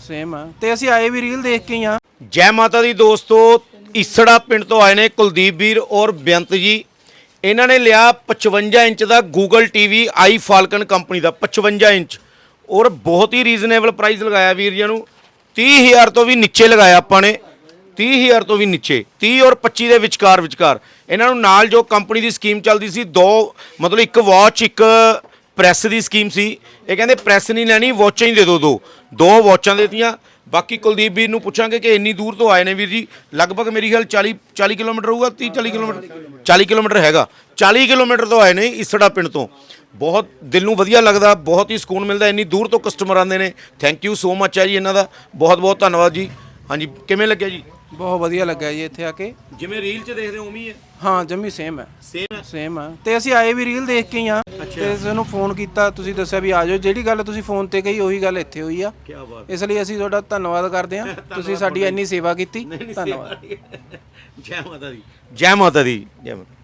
Same ਆ। ਤੇ ਅਸੀਂ ਆਏ ਵੀ ਰੀਲ ਦੇਖ ਕੇ ਹੀ ਆ। ਜੈ ਮਾਤਾ ਦੀ ਦੋਸਤੋ, ਈਸੜਾ ਪਿੰਡ ਤੋਂ ਆਏ ਨੇ ਕੁਲਦੀਪ ਵੀਰ ਔਰ ਬੇਅੰਤ ਜੀ। ਇਹਨਾਂ ਨੇ ਲਿਆ 55 ਇੰਚ ਦਾ Google TV iFFalcon company ਦਾ 55 ਇੰਚ। ਔਰ ਬਹੁਤ ਹੀ ਰੀਜ਼ਨੇਬਲ ਪ੍ਰਾਈਸ ਲਗਾਇਆ ਵੀਰ ਜੀ ਨੂੰ। 30000 ਤੋਂ ਵੀ ਨੀਚੇ ਲਗਾਇਆ ਆਪਾਂ ਨੇ। 30000 ਤੋਂ ਵੀ ਨੀਚੇ। 30 ਔਰ 25 ਦੇ ਵਿਚਕਾਰ ਵਿਚਕਾਰ ਇਹਨਾਂ ਨੂੰ ਨਾਲ ਜੋ ਕੰਪਨੀ ਦੀ ਸਕੀਮ ਚੱਲਦੀ ਸੀ, ਦੋ, ਮਤਲਬ ਇੱਕ ਵਾਚ ਇੱਕ ਪ੍ਰੈਸ ਦੀ ਸਕੀਮ ਸੀ। ਇਹ ਕਹਿੰਦੇ ਪ੍ਰੈਸ ਨਹੀਂ ਲੈਣੀ, ਵਾਚਾਂ ਹੀ ਦੇ ਦਿਓ ਦੋ। ਦੋ ਵਾਚਾਂ ਦੇਤੀਆਂ। ਬਾਕੀ ਕੁਲਦੀਪ ਵੀਰ ਨੂੰ ਪੁੱਛਾਂਗੇ ਕਿ ਇੰਨੀ ਦੂਰ ਤੋਂ ਆਏ ਨੇ ਵੀਰ ਜੀ। ਲਗਭਗ ਮੇਰੀ ਖਿਆਲ 40 40 ਕਿਲੋਮੀਟਰ ਹੋਊਗਾ 30 40 ਕਿਲੋਮੀਟਰ 40 ਕਿਲੋਮੀਟਰ ਹੈਗਾ। 40 ਕਿਲੋਮੀਟਰ ਤੋਂ ਆਏ ਨੇ ਇਸੜਾ ਪਿੰਡ ਤੋਂ। ਬਹੁਤ ਦਿਲ ਨੂੰ ਵਧੀਆ ਲੱਗਦਾ, ਬਹੁਤ ਹੀ ਸਕੂਨ ਮਿਲਦਾ, ਇੰਨੀ ਦੂਰ ਤੋਂ ਕਸਟਮਰ ਆਉਂਦੇ ਨੇ। ਥੈਂਕ ਯੂ ਸੋ ਮੱਚ ਹੈ ਜੀ ਇਹਨਾਂ ਦਾ। ਬਹੁਤ ਬਹੁਤ ਧੰਨਵਾਦ ਜੀ। ਹਾਂਜੀ, ਕਿਵੇਂ ਲੱਗਿਆ ਜੀ? ਬਹੁਤ ਵਧੀਆ ਲੱਗਾ ਜੀ ਇੱਥੇ ਆ ਕੇ। ਜਿਵੇਂ ਰੀਲ 'ਚ ਦੇਖਦੇ ਹੋ ਉਵੇਂ ਹੀ ਹੈ? ਹਾਂ ਜੰਮੀ ਸੇਮ ਹੈ। ਸੇਮ ਹੈ? ਸੇਮ ਆ ਤੇ ਅਸੀਂ ਆਏ ਵੀ ਰੀਲ ਦੇਖ ਕੇ ਹੀ ਆ ਤੇ ਤੁਹਾਨੂੰ ਫੋਨ ਕੀਤਾ ਤੁਸੀਂ ਦੱਸਿਆ ਵੀ ਆ ਜਾਓ। ਜਿਹੜੀ ਗੱਲ ਤੁਸੀਂ ਫੋਨ ਤੇ ਕਹੀ ਉਹੀ ਗੱਲ ਇੱਥੇ ਹੋਈ ਆ। ਕੀ ਬਾਤ ਇਸ ਲਈ ਅਸੀਂ ਤੁਹਾਡਾ ਧੰਨਵਾਦ ਕਰਦੇ ਹਾਂ। ਤੁਸੀਂ ਸਾਡੀ ਇੰਨੀ ਸੇਵਾ ਕੀਤੀ। ਧੰਨਵਾਦ। ਜੈ ਮਾਤਾ ਦੀ। ਜੈ ਮਾਤਾ ਦੀ। ਜੈ ਮਾਤਾ